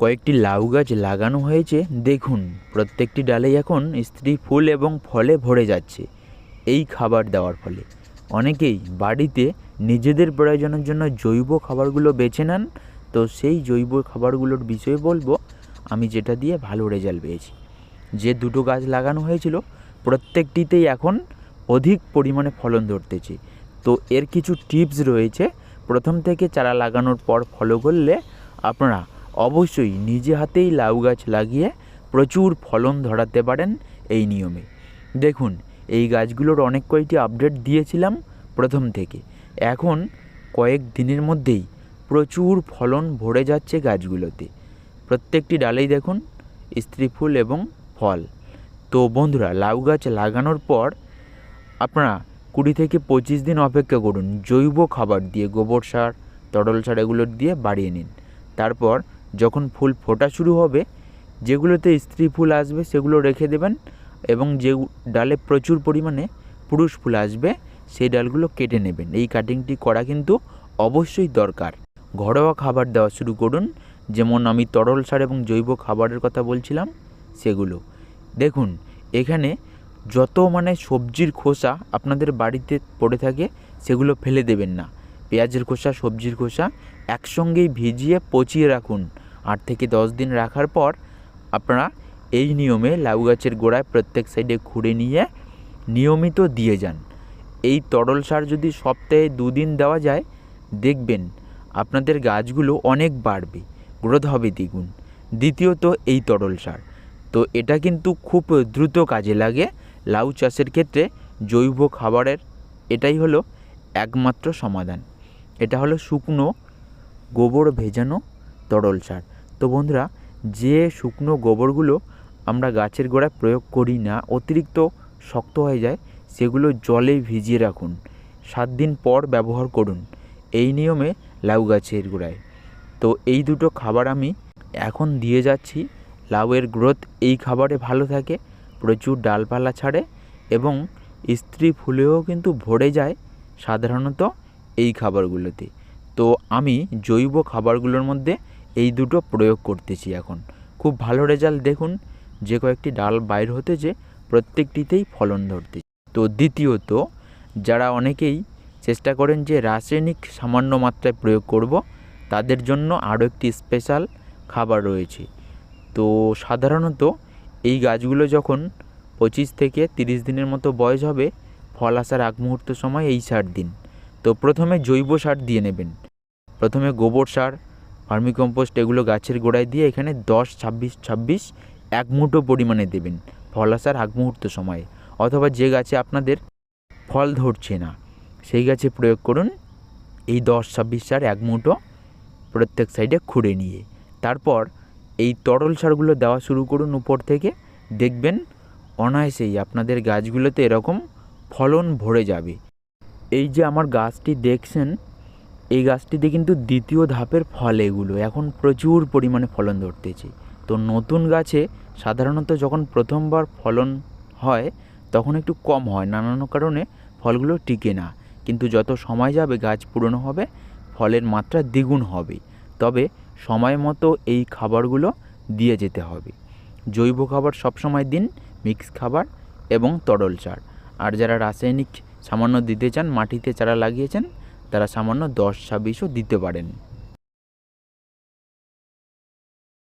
কয়েকটি লাউ গাছ লাগানো হয়েছে, দেখুন। প্রত্যেকটি ডালেই এখন স্ত্রী ফুল এবং ফলে ভরে যাচ্ছে এই খাবার দেওয়ার ফলে। অনেকেই বাড়িতে নিজেদের প্রয়োজনের জন্য জৈব খাবারগুলো বেছে নেন। তো সেই জৈব খাবারগুলোর বিষয়ে বলব, আমি যেটা দিয়ে ভালো রেজাল্ট পেয়েছি। যে দুটো গাছ লাগানো হয়েছিল, প্রত্যেকটিতেই এখন অধিক পরিমাণে ফলন ধরতেছে। তো এর কিছু টিপস রয়েছে। প্রথম থেকে চারা লাগানোর পর ফলো করলে আপনারা অবশ্যই নিজে হাতেই লাউ গাছ লাগিয়ে প্রচুর ফলন ধরাতে পারেন এই নিয়মে। দেখুন, এই গাছগুলোর অনেক কয়টি আপডেট দিয়েছিলাম প্রথম থেকে। এখন কয়েক দিনের মধ্যেই প্রচুর ফলন ভরে যাচ্ছে গাছগুলোতে। প্রত্যেকটি ডালেই দেখুন, স্ত্রী ফুল এবং ফল। তো বন্ধুরা, লাউ গাছ লাগানোর পর আপনারা কুড়ি থেকে পঁচিশ দিন অপেক্ষা করুন। জৈব খাবার দিয়ে গোবর সার, তরল সার এগুলো দিয়ে বাড়িয়ে নিন। তারপর যখন ফুল ফোটা শুরু হবে, যেগুলোতে স্ত্রী ফুল আসবে সেগুলো রেখে দেবেন এবং যে ডালে প্রচুর পরিমাণে পুরুষ ফুল আসবে, সেই ডালগুলো কেটে নেবেন। এই কাটিংটি করা কিন্তু অবশ্যই দরকার। ঘরোয়া খাবার দেওয়া শুরু করুন, যেমন আমি তরল সার এবং জৈব খাবারের কথা বলছিলাম, সেগুলো। দেখুন, এখানে যত মানে সবজির খোসা আপনাদের বাড়িতে পড়ে থাকে, সেগুলো ফেলে দেবেন না। পেঁয়াজের খোসা, সবজির খোসা একসঙ্গেই ভিজিয়ে পচিয়ে রাখুন। আট থেকে দশ দিন রাখার পর আপনারা এই নিয়মে লাউ গাছের গোড়ায় প্রত্যেক সাইডে খুঁড়ে নিয়ে নিয়মিত দিয়ে যান। এই তরল সার যদি সপ্তাহে দুদিন দেওয়া যায়, দেখবেন আপনাদের গাছগুলো অনেক বাড়বে, গ্রোথ হবে দ্বিগুণ। দ্বিতীয়ত এই তরল সার। তো এটা কিন্তু খুব দ্রুত কাজে লাগে লাউ চাষের ক্ষেত্রে জৈব খাবারের, এটাই হলো একমাত্র সমাধান। এটা হলো শুকনো, গোবর ভেজানো তরল সার। তো বন্ধুরা, যে শুকনো গোবরগুলো আমরা গাছের গোড়ায় প্রয়োগ করি না, অতিরিক্ত শক্ত হয়ে যায়, সেগুলো জলে ভিজিয়ে রাখুন। সাত দিন পর ব্যবহার করুন। এই নিয়মে লাউ গাছের গোড়ায়। তো এই দুটো খাবার আমি এখন দিয়ে যাচ্ছি। লাউয়ের গ্রোথ এই খাবারে ভালো থাকে, প্রচুর ডালপালা ছাড়ে এবং স্ত্রী ফুলেও কিন্তু ভরে যায় সাধারণত এই খাবারগুলোতে। তো আমি জৈব খাবারগুলোর মধ্যে এই দুটো প্রয়োগ করতেছি এখন। খুব ভালো রেজাল্ট দেখুন, যে কয়েকটি ডাল বাইর হতে হতেছে প্রত্যেকটিতেই ফলন ধরতে তো দ্বিতীয়ত, যারা অনেকেই চেষ্টা করেন যে রাসায়নিক সামান্য মাত্রায় প্রয়োগ করব, তাদের জন্য আরও একটি স্পেশাল খাবার রয়েছে। তো সাধারণত এই গাছগুলো যখন পঁচিশ থেকে তিরিশ দিনের মতো বয়স হবে, ফল আসার আগ মুহূর্ত সময় এই সার দিন। তো প্রথমে জৈব সার দিয়ে নেবেন। প্রথমে গোবর সার ভার্মিকম্পোস্ট এগুলো গাছের গোড়ায় দিয়ে এখানে দশ, ছাব্বিশ ছাব্বিশ এক মুঠো পরিমাণে দেবেন ফল আসার আগ মুহূর্ত সময়ে। অথবা যে গাছে আপনাদের ফল ধরছে না, সেই গাছে প্রয়োগ করুন এই দশ, ছাব্বিশ সার এক মুঠো প্রত্যেক সাইডে খুঁড়ে নিয়ে। তারপর এই তরল সারগুলো দেওয়া শুরু করুন উপর থেকে। দেখবেন অনায়াসেই আপনাদের গাছগুলোতে এরকম ফলন ভরে যাবে। এই যে আমার গাছটি দেখছেন এই গাছটিতে কিন্তু দ্বিতীয় ধাপের ফল এগুলো। এখন প্রচুর পরিমাণে ফলন ধরতেছে। তো নতুন গাছে সাধারণত যখন প্রথমবার ফলন হয়, তখন একটু কম হয়। নানান কারণে ফলগুলো টিকে না। কিন্তু যত সময় যাবে গাছ পুরনো হবে, ফলের মাত্রা দ্বিগুণ হবে। তবে সময় মতো এই খাবারগুলো দিয়ে যেতে হবে। জৈব খাবার সবসময় দিন মিক্স খাবার এবং তরল সার আর যারা রাসায়নিক সামান্য দিতে চান, মাটিতে চারা লাগিয়েছেন তারা সামান্য দশ ছাব্বিশও দিতে পারেন।